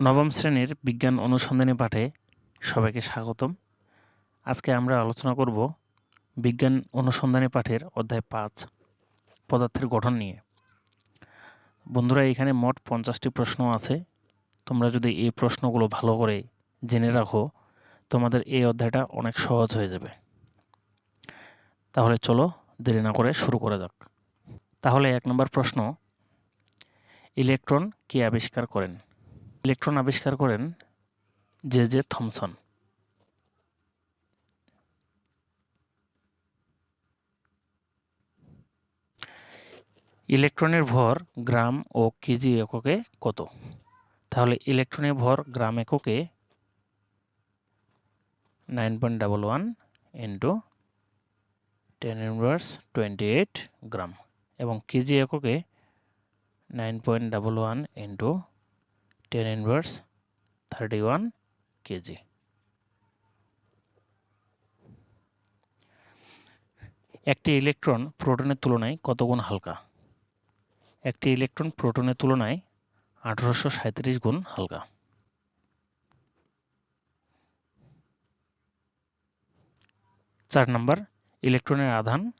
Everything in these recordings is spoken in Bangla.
নবম শ্রেণির বিজ্ঞান অনুসন্ধানী পাঠে সবাইকে স্বাগতম। আজকে আমরা আলোচনা করব বিজ্ঞান অনুসন্ধানী পাঠের অধ্যায় পাঁচ, পদার্থের গঠন নিয়ে। বন্ধুরা, এখানে মোট পঞ্চাশটি প্রশ্ন আছে। তোমরা যদি এই প্রশ্নগুলো ভালো করে জেনে রাখো, তোমাদের এই অধ্যায়টা অনেক সহজ হয়ে যাবে। তাহলে চলো দেরি না করে শুরু করা যাক। তাহলে এক নম্বর প্রশ্ন, ইলেকট্রন কে আবিষ্কার করেন? ইলেকট্রন আবিষ্কার করেন জে জে থমসন। ইলেকট্রনের ভর গ্রাম ও কেজি এককে কত? তাহলে ইলেকট্রনের ভর গ্রাম এককে nine point double one into ten inverse twenty eight gram এবং কেজি এককে nine point double one into ten inverse thirty one KG একটি ইলেকট্রন প্রোটনের তুলনায় কত গুণ হালকা? একটি ইলেকট্রন প্রোটনের তুলনায় আঠারোশো সাঁত্রিশ গুণ হালকা। চার নম্বর ইলেকট্রনের আধান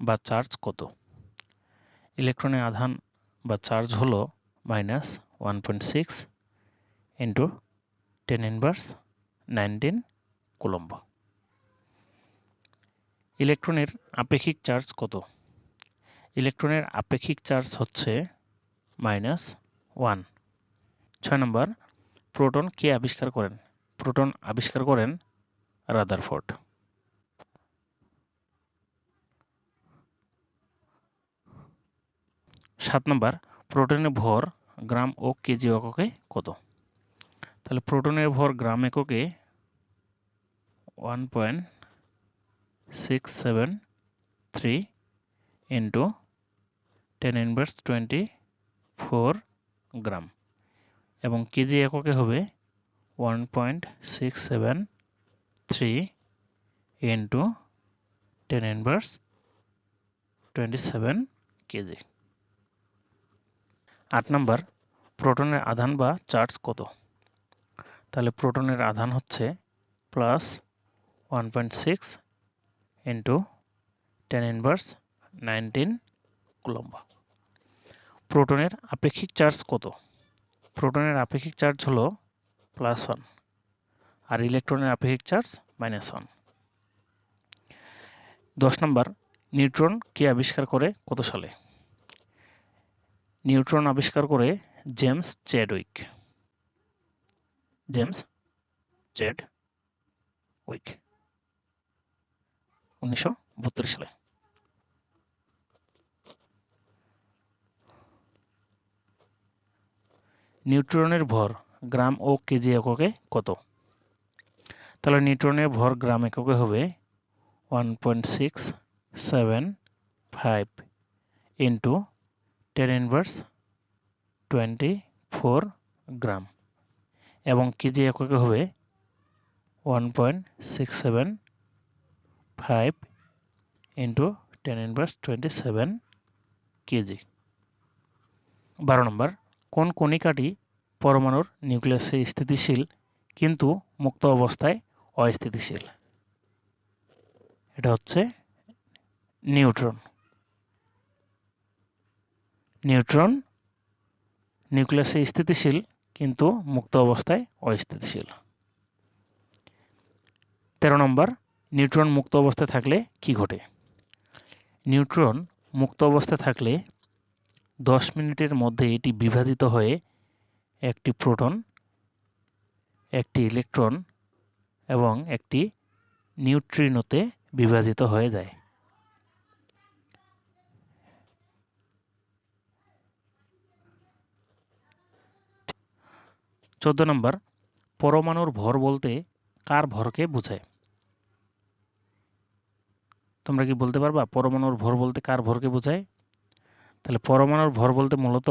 বা চার্জ কত? ইলেকট্রনের আধান বা চার্জ হলো minus one point six into ten inverse nineteen coulomb ইলেকট্রনের আপেক্ষিক চার্জ কত? ইলেকট্রনের আপেক্ষিক চার্জ হচ্ছে মাইনাস ওয়ান ছয় নম্বর প্রোটন কে আবিষ্কার করেন? প্রোটন আবিষ্কার করেন রাদারফোর্ড সাত নম্বর প্রোটনের ভর গ্রাম ও কেজি এককে কত? তাহলে প্রোটনের ভর গ্রাম এককে one point six seven three into ten inverse twenty four gram. এবং কেজি এককে হবে one point six seven three into ten inverse twenty seven KG. আট নম্বর প্রোটনের আধান বা চার্জ কত? তাহলে প্রোটনের আধান হচ্ছে plus one point six into ten inverse nineteen coulomb. প্রোটনের আপেক্ষিক চার্জ কত? প্রোটনের আপেক্ষিক চার্জ হলো প্লাস ওয়ান আর ইলেকট্রনের আপেক্ষিক চার্জ মাইনাস ওয়ান দশ নম্বর, নিউট্রন কে আবিষ্কার করে কত সালে? নিউট্রন আবিষ্কার করে James Chadwick. James Chadwick উনিশশো সালে। নিউট্রনের ভর গ্রাম ও কেজি এককে কত? তাহলে নিউট্রনের ভর গ্রাম এককে হবে one point six seven five into ten inverse twenty four gram এবং কেজি এককে হবে one point six seven five into ten inverse twenty seven KG. বারো নম্বর, কোন কণিকাটি পরমাণুর নিউক্লিয়াসে স্থিতিশীল কিন্তু মুক্ত অবস্থায় অস্থিতিশীল? এটা হচ্ছে নিউট্রন। নিউট্রন নিউক্লিয়াসে স্থিতিশীল, কিন্তু মুক্ত অবস্থায় অস্থিতিশীল। তেরো নম্বর, নিউট্রন মুক্ত অবস্থায় থাকলে কি ঘটে? নিউট্রন মুক্ত অবস্থায় থাকলে দশ মিনিটের মধ্যে এটি বিভাজিত হয়ে একটি প্রোটন, একটি ইলেকট্রন এবং একটি নিউট্রিনোতে বিভাজিত হয়ে যায়। চোদ্দ নম্বর, পরমাণুর ভর বলতে কার ভরকে বোঝায়? তোমরা কি বলতে পারবা, পরমাণুর ভর বলতে কার ভরকে বোঝায়? তাহলে পরমাণুর ভর বলতে মূলত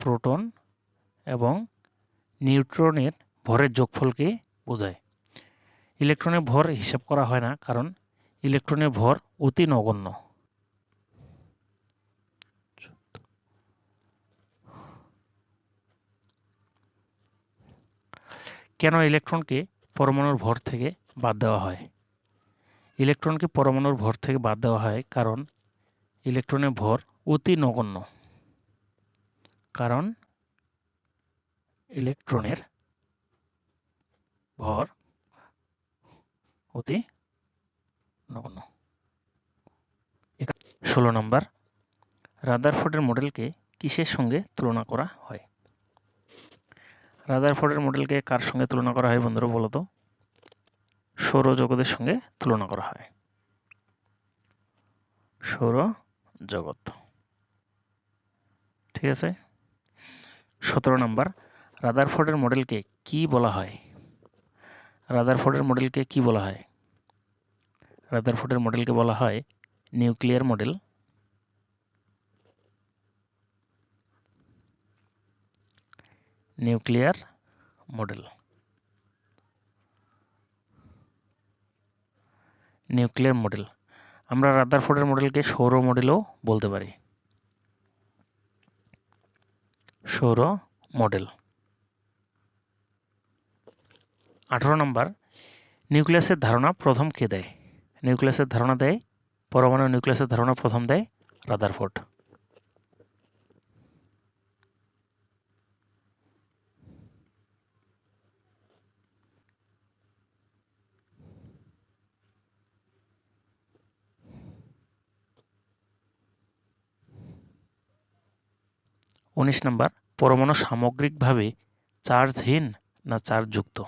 প্রোটন এবং নিউট্রনের ভরের যোগফলকে বোঝায়। ইলেকট্রনের ভর হিসাব করা হয় না, কারণ ইলেকট্রনের ভর অতি নগণ্য। কেন ইলেকট্রনকে পরমাণুর ভর থেকে বাদ দেওয়া হয়? ইলেকট্রনকে পরমাণুর ভর থেকে বাদ দেওয়া হয় কারণ ইলেকট্রনের ভর অতি নগণ্য। কারণ ইলেকট্রনের ভর অতি নগণ্য। ষোলো নম্বর, রাদারফোর্ডের মডেলকে কিসের সঙ্গে তুলনা করা হয়? রাদারফোর্ডের মডেলকে কার সঙ্গে তুলনা করা হয় বন্ধুরা বলতো সৌরজগতের সঙ্গে তুলনা করা হয়। সৌর জগৎ। ঠিক আছে? সতেরো নম্বর, রাদারফোর্ডের মডেলকে কি বলা হয়? রাদারফোর্ডের মডেলকে কি বলা হয়? রাদারফোর্ডের মডেলকে বলা হয় nuclear model. Nuclear model. Nuclear model. আমরা রাদারফোর্ডের মডেলকে সৌর মডেলও বলতে পারি। সৌর মডেল। আঠারো নম্বর, নিউক্লিয়াসের ধারণা প্রথম কে দেয়? নিউক্লিয়াসের ধারণা দেয়, পরমাণু নিউক্লিয়াসের ধারণা প্রথম দেয় রাদারফোর্ড। উনিশ নম্বর, পরমাণু সামগ্রিকভাবে চার্জহীন না চার্জযুক্ত?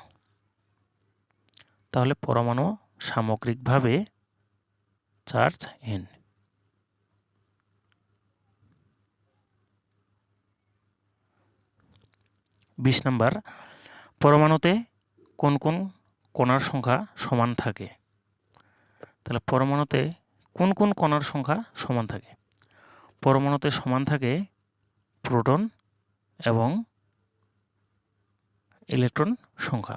তাহলে পরমাণু সামগ্রিকভাবে চার্জহীন। বিশ নম্বর, পরমাণুতে কোন কোন কণার সংখ্যা সমান থাকে? তাহলে পরমাণুতে কোন কোন কণার সংখ্যা সমান থাকে? পরমাণুতে সমান থাকে প্রোটন এবং ইলেকট্রন সংখ্যা।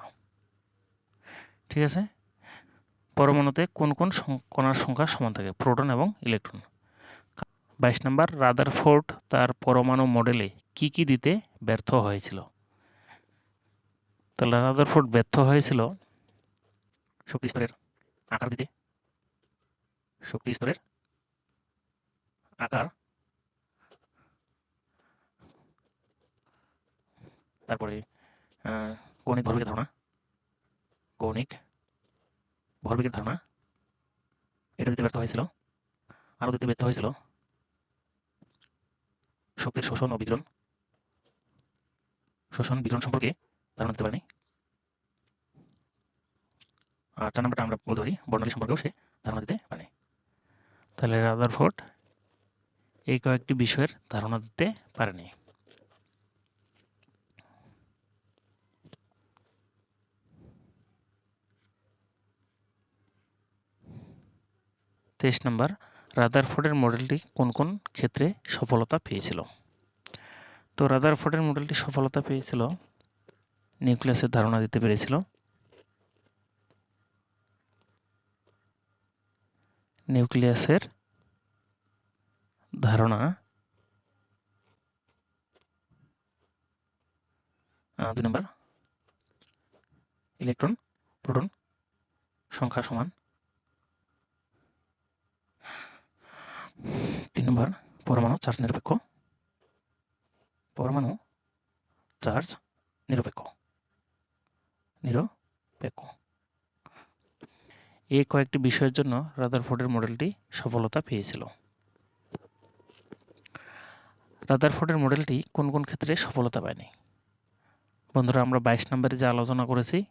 ঠিক আছে? পরমাণুতে কোন কোন কণার সংখ্যা সমান থাকে? প্রোটন এবং ইলেকট্রন। বাইশ নম্বর, রাদারফোর্ড তার পরমাণু মডেলে কি কি দিতে ব্যর্থ হয়েছিল? তাহলে রাদারফোর্ড ব্যর্থ হয়েছিল শক্তি স্তরের আকার দিতে। শক্তি স্তরের আকার তারপরে কৌণিক ভরবেগের ধারণা। কৌণিক ভরবেগের ধারণা। এটা দিতে ব্যর্থ হয়েছিল। আরও দিতে ব্যর্থ হয়েছিল। শক্তির শোষণ ও বিতরণ শোষণ বিতরণ সম্পর্কে ধারণা দিতে পারেনি। আর চার নম্বরটা আমরা বলতে পারি, বর্ণালী সম্পর্কেও সে ধারণা দিতে পারে তাহলে রাদারফোর্ড এই কয়েকটি বিষয়ের ধারণা দিতে পারেনি। তেইশ নম্বর, রাদারফোর্ডের মডেলটি কোন কোন ক্ষেত্রে সফলতা পেয়েছিল? তো রাদারফোর্ডের মডেলটি সফলতা পেয়েছিল, নিউক্লিয়াসের ধারণা দিতে পেরেছিল। নিউক্লিয়াসের ধারণা দুই নম্বর, ইলেকট্রন, প্রোটন, সংখ্যা সমান তিন নম্বর পরমাণু চার্জ নিরপেক্ষ। পরমাণু চার্জ নিরপেক্ষ। নিরপেক্ষ। এই কয়েকটি বিষয়ের জন্য রাদারফোর্ডের মডেলটি সফলতা পেয়েছিল। রাদারফোর্ডের মডেলটি কোন কোন ক্ষেত্রে সফলতা পায়নি? বন্ধুরা, আমরা বাইশ নম্বরে যে আলোচনা করেছি,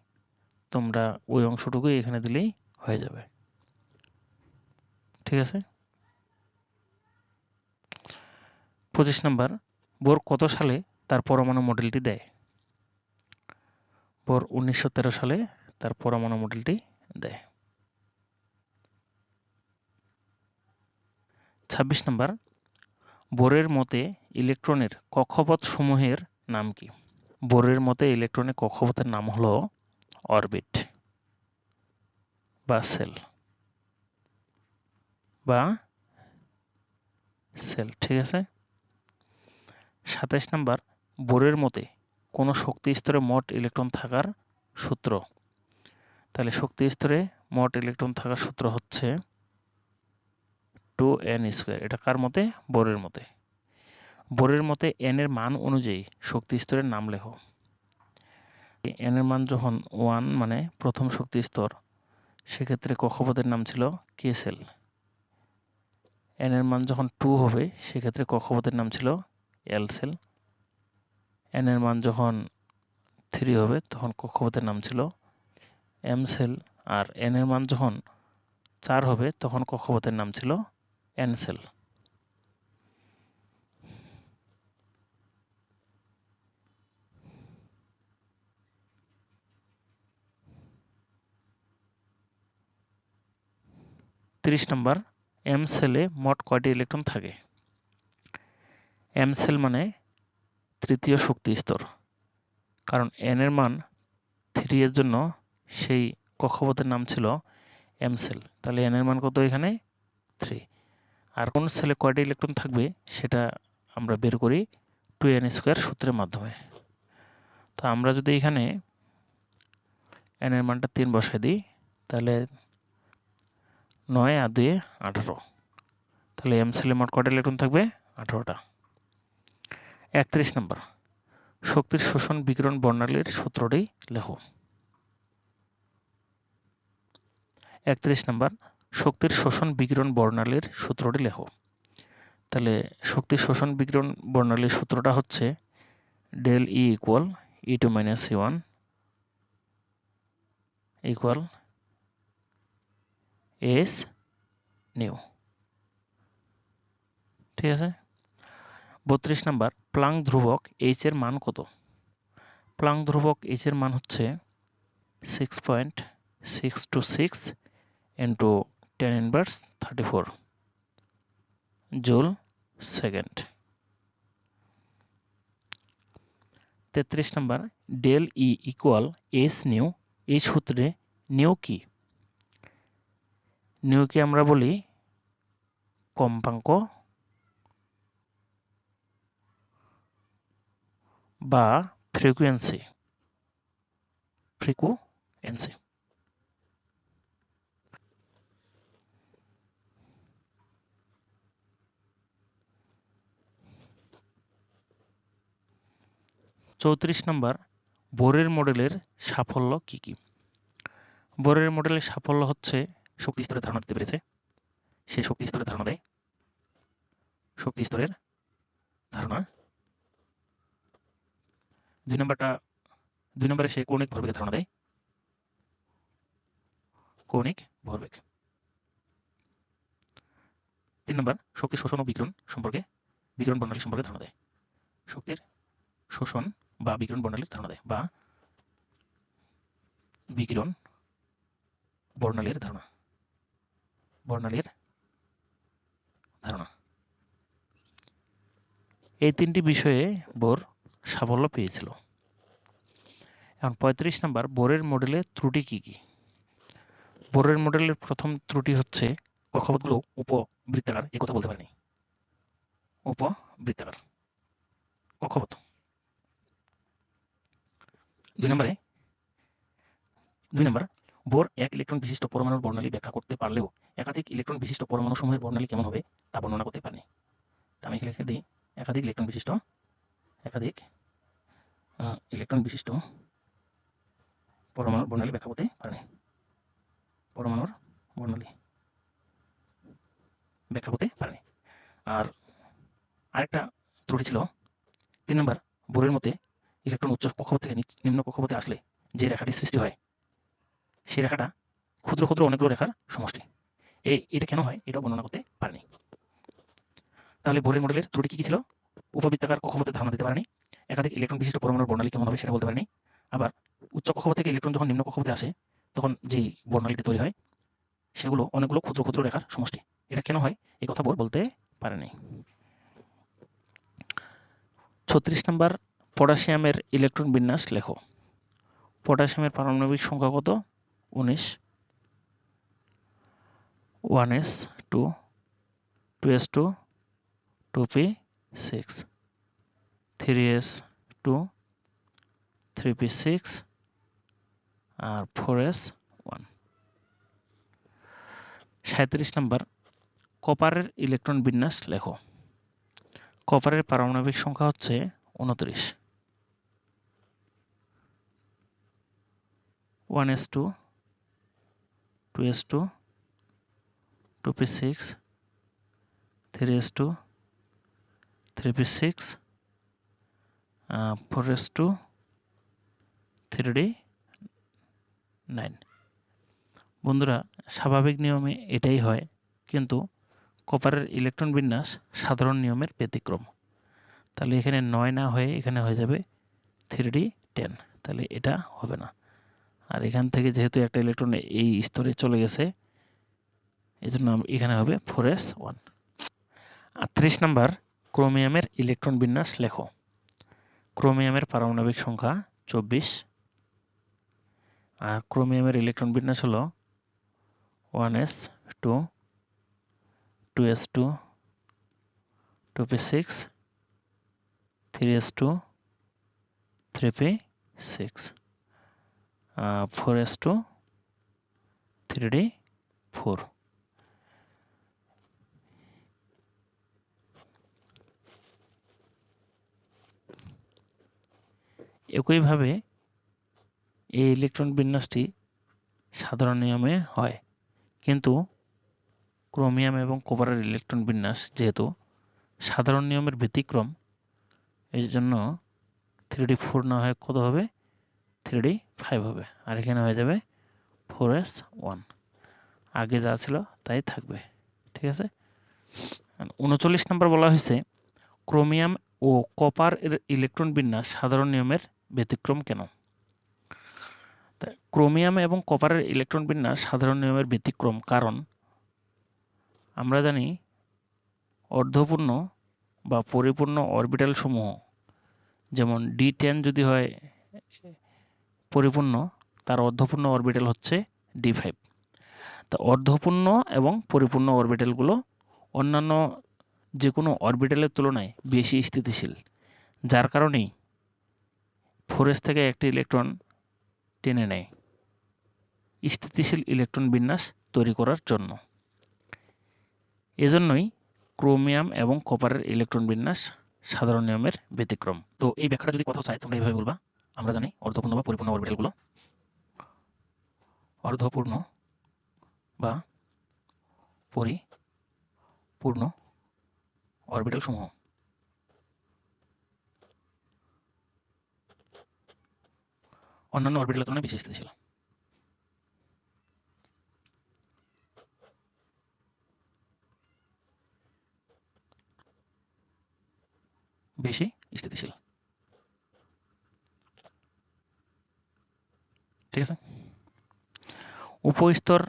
তোমরা ওই অংশটুকুই এখানে দিলেই হয়ে যাবে। ঠিক আছে? পঁচিশ নম্বর, বোর কত সালে তার পরমাণু মডেলটি দেয়? বোর উনিশশো তেরো সালে তার পরমাণু মডেলটি দেয়। ছাব্বিশ নম্বর, বোরের মতে ইলেকট্রনের কক্ষপথ সমূহের নাম কি? বোরের মতে ইলেকট্রনের কক্ষপথের নাম হলো অরবিট বা সেল বা সেল, ঠিক আছে? সাতাইশ নাম্বার, বোরের মতে কোনো শক্তি স্তরে মোট ইলেকট্রন থাকার সূত্র। তাহলে শক্তি স্তরে মোট ইলেকট্রন থাকার সূত্র হচ্ছে টু এন স্কোয়ার। এটা কার মতে? বোরের মতে। বোরের মতে এন এর মান অনুযায়ী শক্তি স্তরের নাম লেখো। এন এর মান যখন ওয়ান মানে প্রথম শক্তি স্তর, সেক্ষেত্রে কক্ষপথের নাম ছিল কে সেল। এন এর মান যখন টু হবে, সেক্ষেত্রে কক্ষপথের নাম ছিল এল সেল। এন এর মান যখন থ্রি হবে, তখন কক্ষপথের নাম ছিল এম সেল আর এন এর মান যখন চার হবে, তখন কক্ষপথের নাম ছিল এন সেল তিরিশ নম্বর এম সেলে মোট কয়টি ইলেকট্রন থাকে? এম সেল মানে তৃতীয় শক্তি স্তর। কারণ এন এর মান থ্রি এর জন্য সেই কক্ষপথের নাম ছিল এম সেল। তাহলে এন এর মান কত এখানে? থ্রি। আর কোন সেলে কয়টি ইলেকট্রন থাকবে সেটা আমরা বের করি টু এন স্কোয়ার সূত্রের মাধ্যমে। তো আমরা যদি এখানে এন এর মানটা তিন বসাই দিই, তাহলে নয় আর দুয়ে আঠারো। তাহলে এম সেলে মোট কয়টা ইলেকট্রন থাকবে? আঠারোটা। একত্রিশ নম্বর। শক্তির শোষণ বিকিরণ বর্ণালীর সূত্রটি লেখো। একত্রিশ নম্বর, শক্তির শোষণ বিকিরণ বর্ণালীর সূত্রটি লেখো। তাহলে শক্তির শোষণ বিকিরণ বর্ণালীর সূত্রটা হচ্ছে del E equal E two minus E one equal S nu ঠিক আছে? বত্রিশ নাম্বার প্লাং ধ্রুবক এইচ এর মান কত? প্লাং ধ্রুবক এইচ এর মান হচ্ছে six point six two six into ten inverse thirty four joule second তেত্রিশ number del E equal S nu এই সূত্রে নিউ কি? নিউকে আমরা বলি কম্পাঙ্ক বা ফ্রিকুয়েন্সি ফ্রিকুয়েন্সি চৌত্রিশ নম্বর, বোরের মডেলের সাফল্য কি কি? বোরের মডেলের সাফল্য হচ্ছে শক্তি স্তরের ধারণা দিতে পেরেছে। সে শক্তি স্তরের ধারণা দেয়। শক্তি স্তরের ধারণা দুই নম্বরটা, দুই নম্বরে সে কৌণিক ভরবেগের ধারণা দেয়। কৌণিক ভরবেগ। তিন নম্বর শক্তি শোষণ ও বিকিরণ সম্পর্কে, বিকিরণ বর্ণালী সম্পর্কে ধারণা দেয়। শক্তির শোষণ বা বিকিরণ বর্ণালীর ধারণা দেয়, বা বিকিরণ বর্ণালীর ধারণা। বর্ণালীর ধারণা। এই তিনটি বিষয়ে বোর সাফল্য পেয়েছিল। এখন পঁয়ত্রিশ নাম্বার, বোরের মডেলের ত্রুটি কী কী? বোরের মডেলের প্রথম ত্রুটি হচ্ছে কক্ষপথগুলো উপবৃত্তাকার এ কথা বলতে পারেনি। উপবৃত্তাকার, কক্ষপথ। দুই নম্বরে, দুই নম্বর, বোর এক ইলেকট্রন বিশিষ্ট পরমাণুর বর্ণালী ব্যাখ্যা করতে পারলেও একাধিক ইলেকট্রন বিশিষ্ট পরমাণু সমূহের বর্ণালী কেমন হবে তা বর্ণনা করতে পারেনি। আমি লিখে দিই, একাধিক ইলেকট্রন বিশিষ্ট, একাধিক ইলেকট্রন বিশিষ্ট পরমাণুর বর্ণালী ব্যাখ্যা করতে পারেনি। পরমাণুর বর্ণালী ব্যাখ্যা করতে পারেনি। আর আরেকটা ত্রুটি ছিল, তিন নম্বর বোরের মধ্যে ইলেকট্রন উচ্চ কক্ষপথ থেকে নিম্ন কক্ষপথে আসলে যে রেখাটি সৃষ্টি হয়, সেই রেখাটা ক্ষুদ্র ক্ষুদ্র অনেকগুলো রেখার সমষ্টি। এই এটা কেন হয় এটাও বর্ণনা করতে পারেনি। তাহলে বোরের মডেলের ত্রুটি কী ছিল? উপবৃত্তাকার কক্ষপথের ধারণা দিতে পারেনি। একাধিক ইলেকট্রন বিশিষ্ট পরমাণুর বর্ণালী কেমন হবে সেটা বলতে পারেনি। আবার উচ্চ কক্ষপথ থেকে ইলেকট্রন যখন নিম্ন কক্ষপথে আসে, তখন যেই বর্ণালীটি তৈরি হয়, সেগুলো অনেকগুলো ক্ষুদ্র ক্ষুদ্র রেখার সমষ্টি। এটা কেন হয়? এই কথা বলতে পারেনি। ছত্রিশ নম্বর, পটাশিয়ামের ইলেকট্রন বিন্যাস লেখো। পটাশিয়ামের পারমাণবিক সংখ্যা কত? উনিশ। One S two two S two two P, six. Three S two three P six আর ফোর এস ওয়ান সাঁত্রিশ নাম্বার, কপারের ইলেকট্রন বিন্যাস লেখো। কপারের পারমাণবিক সংখ্যা হচ্ছে উনত্রিশ one S two two S two two P six three S two three P six four S two three nine বন্ধুরা, স্বাভাবিক নিয়মে এটাই হয়, কিন্তু কপারের ইলেকট্রন বিন্যাস সাধারণ নিয়মের ব্যতিক্রম। তাহলে এখানে নয় না হয়ে এখানে হয়ে যাবে থ্রি টেন তাহলে এটা হবে না। আর এখান থেকে যেহেতু একটা ইলেকট্রন এই স্তরে চলে গেছে এই জন্য এখানে হবে ফোর এস ওয়ান আটত্রিশ নাম্বার ক্রোমিয়ামের ইলেকট্রন বিন্যাস লেখো। ক্রোমিয়ামের পারমাণবিক সংখ্যা চব্বিশ। আর ক্রোমিয়ামের ইলেকট্রন বিন্যাস হলো one S two two S two two P six three S two three P six four S two three D four একইভাবে এই ইলেকট্রন বিন্যাসটি সাধারণ নিয়মে হয়। কিন্তু ক্রোমিয়াম এবং কোপারের ইলেকট্রন বিন্যাস যেহেতু সাধারণ নিয়মের ব্যতিক্রম এই জন্য থ্রি ডি ফোর না হয় কত হবে? থ্রি ডি ফাইভ হবে। আর এখানে হয়ে যাবে ফোর এস ওয়ান আগে যা ছিল তাই থাকবে। ঠিক আছে? উনচল্লিশ নম্বর বলা হয়েছে ক্রোমিয়াম ও কপার এর ইলেকট্রন বিন্যাস সাধারণ নিয়মের ব্যতিক্রম কেন? ক্রোমিয়াম এবং কপারের ইলেকট্রন বিন্যাস সাধারণ নিয়মের ব্যতিক্রম কারণ আমরা জানি অর্ধপূর্ণ বা পরিপূর্ণ অরবিটাল সমূহ, যেমন ডি টেন যদি হয় পরিপূর্ণ, তার অর্ধপূর্ণ অরবিটাল হচ্ছে ডি ফাইভ। তা অর্ধপূর্ণ এবং পরিপূর্ণ অরবিটালগুলো অন্যান্য যে কোনো অরবিটালের তুলনায় বেশি স্থিতিশীল, যার কারণেই ফোরেস থেকে একটি ইলেকট্রন টেনে নেয়, স্থিতিশীল ইলেকট্রন বিন্যাস তৈরি করার জন্য। এজন্যই ক্রোমিয়াম এবং কপারের ইলেকট্রন বিন্যাস সাধারণ নিয়মের ব্যতিক্রম। তো এই ব্যাখ্যাটা যদি কথা চাই তোমরা এইভাবে বলবা, আমরা জানি অর্ধপূর্ণ বা পরিপূর্ণ অরবিটালগুলো। অর্ধপূর্ণ বা পরিপূর্ণ অরবিটাল সমূহ অন্যান্য অরবিটালের তুলনায় বেশি স্থিতিশীল বেশি স্থিতিশীল। ঠিক আছে? উপস্তর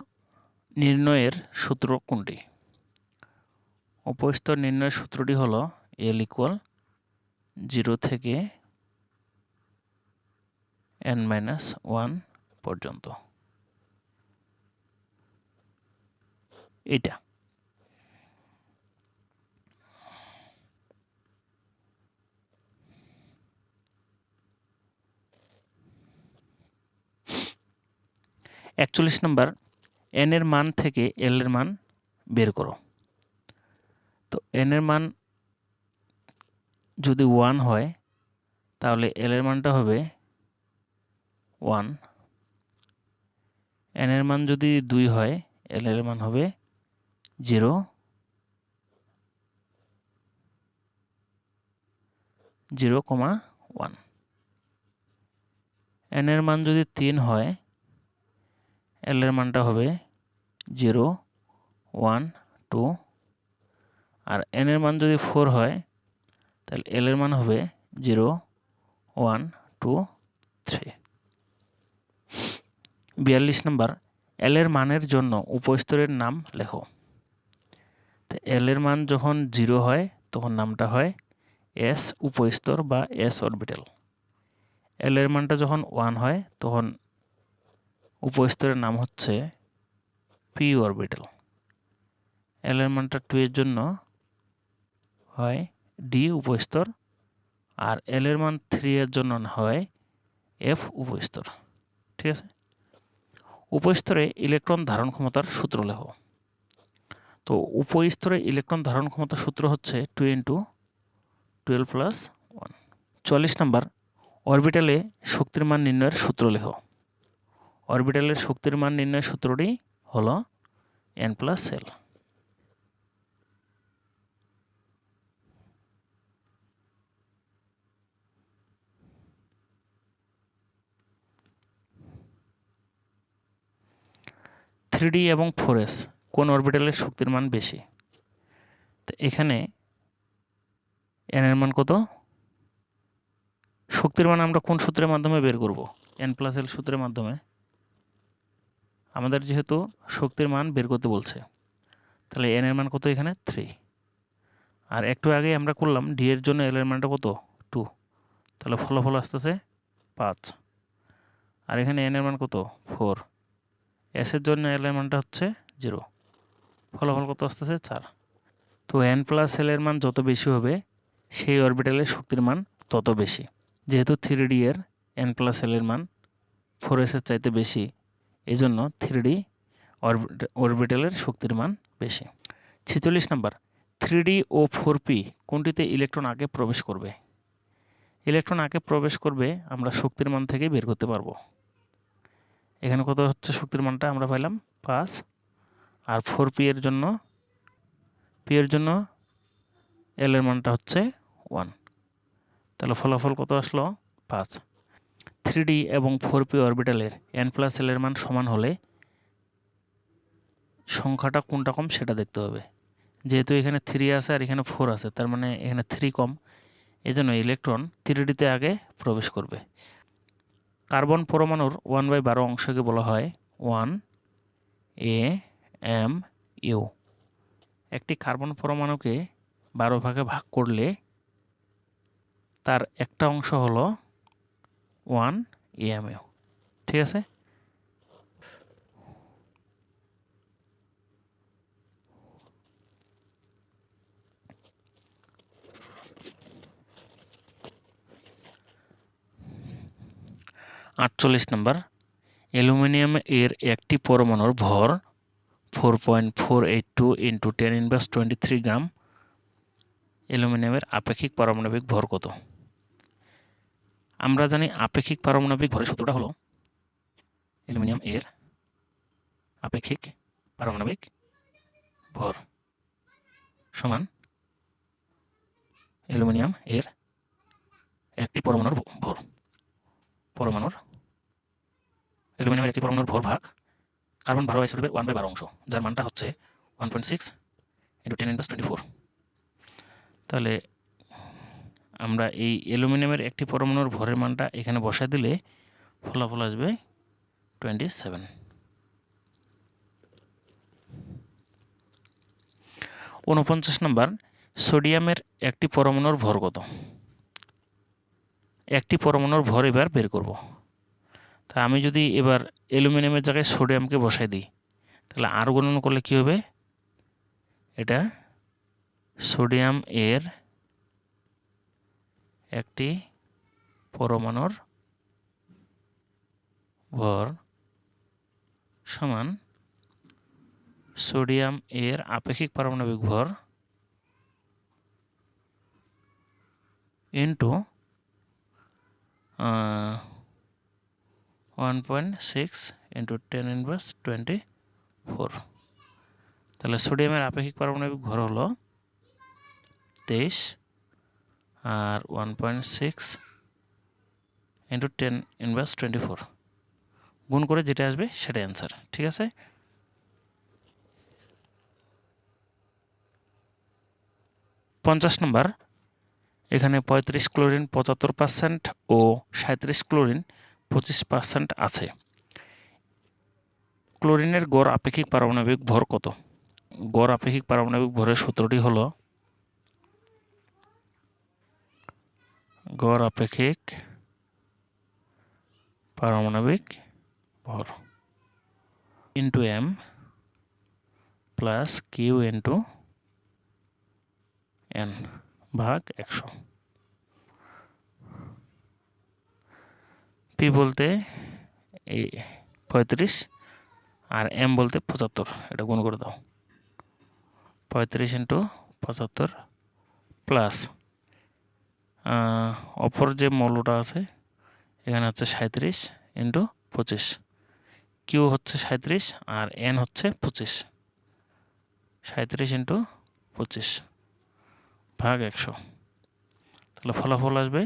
নির্ণয়ের সূত্র কোনটি? উপস্তর নির্ণয়ের সূত্রটি হলো এল ইকুয়াল জিরো থেকে এন মাইনাস ওয়ান পর্যন্ত। এটা একচল্লিশ নম্বর এন এর মান থেকে এল এর মান বের করো। তো এন এর মান যদি ওয়ান হয়, তাহলে এল এর মানটা হবে ওয়ান। এন এর মান যদি দুই হয় এল এর মান হবে zero. Zero comma one. N এর মান যদি তিন হয় এল এর মানটা হবে জিরো, ওয়ান, টু। আর এন এর মান যদি ফোর হয়, তাহলে এল এর মান হবে জিরো, ওয়ান, টু, থ্রি। বিয়াল্লিশ নম্বর এল এর মানের জন্য উপস্তরের নাম লেখো। তো এল এর মান যখন জিরো হয়, তখন নামটা হয় এস উপস্তর বা এস অরবিটাল এল এর মানটা যখন ওয়ান হয়, তখন উপস্তরের নাম হচ্ছে পি অরবিটাল এল এর মানটা টু এর জন্য হয় ডি উপস্তর, আর এল এর মান থ্রি এর জন্য হয় এফ উপস্তর। ঠিক আছে? উপস্তরে ইলেকট্রন ধারণ ক্ষমতার সূত্র লেখ তো উপস্তরে ইলেকট্রন ধারণ ক্ষমতার সূত্র হচ্ছে two into twelve plus one চল্লিশ নাম্বার, অরবিটালে শক্তির মান নির্ণয়ের সূত্র লেখ অরবিটালের শক্তির মান নির্ণয়ের সূত্রটি হল এন প্লাস এল থ্রি এবং ফোর কোন অরবিটালের শক্তির মান বেশি? তো এখানে এন এর মান কত? শক্তির মান আমরা কোন সূত্রের মাধ্যমে বের করব? এন প্লাস এল সূত্রের মাধ্যমে। আমাদের যেহেতু শক্তির মান বের করতে বলছে, তাহলে এন এর মান কত এখানে? থ্রি আর একটু আগে আমরা করলাম ডি এর জন্য এল এর মানটা কত? টু তাহলে ফলাফল আসতেছে পাঁচ। আর এখানে এন এর মান কত? ফোর এসের জন্য এল এর মানটা হচ্ছে জিরো ফলাফল কত আসতেছে? চার। তো এন প্লাস এল এর মান যত বেশি হবে, সেই অরবিটালের শক্তির মান তত বেশি। যেহেতু থ্রি ডি এর এন প্লাস এল এর মান ফোর এসের চাইতে বেশি এই জন্য থ্রি ডি অরবিটালের শক্তির মান বেশি। ছেচল্লিশ নাম্বার থ্রি ডি ও ফোর পি কোনটিতে ইলেকট্রন আগে প্রবেশ করবে? ইলেকট্রন আগে প্রবেশ করবে, আমরা শক্তির মান থেকে বের করতে পারব। এখানে কত হচ্ছে শক্তির মানটা? আমরা পাইলাম পাঁচ। আর ফোর পি এর জন্য পি এর জন্য এল এর মানটা হচ্ছে ওয়ান তাহলে ফলাফল কত আসলো? পাঁচ। থ্রি ডি এবং ফোর পি অরবিটালের এন প্লাস এল এর মান সমান হলে সংখ্যাটা কোনটা কম সেটা দেখতে হবে। যেহেতু এখানে থ্রি আছে আর এখানে ফোর আছে, তার মানে এখানে থ্রি কম। এজন্য ইলেকট্রন থ্রি ডিতে আগে প্রবেশ করবে। কার্বন পরমাণুর ওয়ান বাই বারো অংশকে বলা হয় ওয়ান এ এম ইউ। একটি কার্বন পরমাণুকে বারো ভাগে ভাগ করলে তার একটা অংশ হলো ওয়ান এম ইউ। ঠিক আছে? আটচল্লিশ নম্বর, অ্যালুমিনিয়াম এর একটি পরমাণুর ভর four point four eight two into ten inverse twenty three gram অ্যালুমিনিয়ামের আপেক্ষিক পারমাণবিক ভর কত? আমরা জানি আপেক্ষিক পারমাণবিক ভরের সূত্রটা হলো অ্যালুমিনিয়াম এর আপেক্ষিক পারমাণবিক ভর সমান অ্যালুমিনিয়াম এর একটি পরমাণুর ভর, পরমাণুর অ্যালুমিনিয়ামের একটি পরমাণুর ভর ভাগ কার্বন বারো আইসোটোপের ওয়ান বাই বারো অংশ, যার মানটা হচ্ছে one point six into ten inverse twenty four তাহলে আমরা এই অ্যালুমিনিয়ামের একটি পরমাণুর ভরের মানটা এখানে বসায় দিলে ফলাফল আসবে টোয়েন্টি সেভেন ঊনপঞ্চাশ নম্বর, সোডিয়ামের একটি পরমাণুর ভর কত? একটি পরমাণুর ভর এবার বের করব। তা আমি যদি এবার অ্যালুমিনিয়ামের জায়গায় সোডিয়ামকে বসাই দিই, তাহলে আর গণন করলে কী হবে? এটা সোডিয়াম এর একটি পরমাণুর ভর সমান সোডিয়াম এর আপেক্ষিক পারমাণবিক ভর into one point six into ten inverse twenty four তাহলে সোডিয়ামের আপেক্ষিক পারমাণবিক ভর হলো তেইশ আর one point six into ten inverse twenty four গুণ করে যেটা আসবে সেটা অ্যান্সার ঠিক আছে? পঞ্চাশ নম্বর, এখানে পঁয়ত্রিশ ক্লোরিন, পঁচাত্তর পার্সেন্ট ও সাঁত্রিশ ক্লোরিন পঁচিশ পার্সেন্ট আছে। ক্লোরিনের গড় আপেক্ষিক পারমাণবিক ভর কত? গড় আপেক্ষিক পারমাণবিক ভরের সূত্রটি হল গড় আপেক্ষিক পারমাণবিক ভর into M plus Q into N ভাগ একশো। পি বলতে এই পঁয়ত্রিশ আর এম বলতে পঁচাত্তর। এটা গুণ করে দাও। পঁয়ত্রিশ ইন্টু পঁচাত্তর প্লাস অপর যে মৌলটা আছে, এখানে হচ্ছে সাঁত্রিশ ইন্টু পঁচিশ। কিউ হচ্ছে সাঁত্রিশ আর এন হচ্ছে পঁচিশ। সাঁত্রিশ ইন্টু পঁচিশ। ভাগ একশো। তাহলে ফলাফল আসবে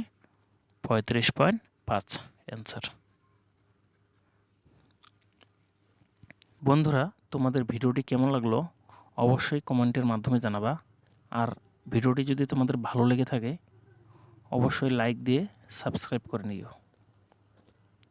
পঁয়ত্রিশ পয়েন্ট পাঁচ। অ্যান্সার বন্ধুরা, তোমাদের ভিডিওটি কেমন লাগল অবশ্যই কমেন্টের মাধ্যমে জানাবা। আর ভিডিওটি যদি তোমাদের ভালো লেগে থাকে, অবশ্যই লাইক দিয়ে সাবস্ক্রাইব করে নিও।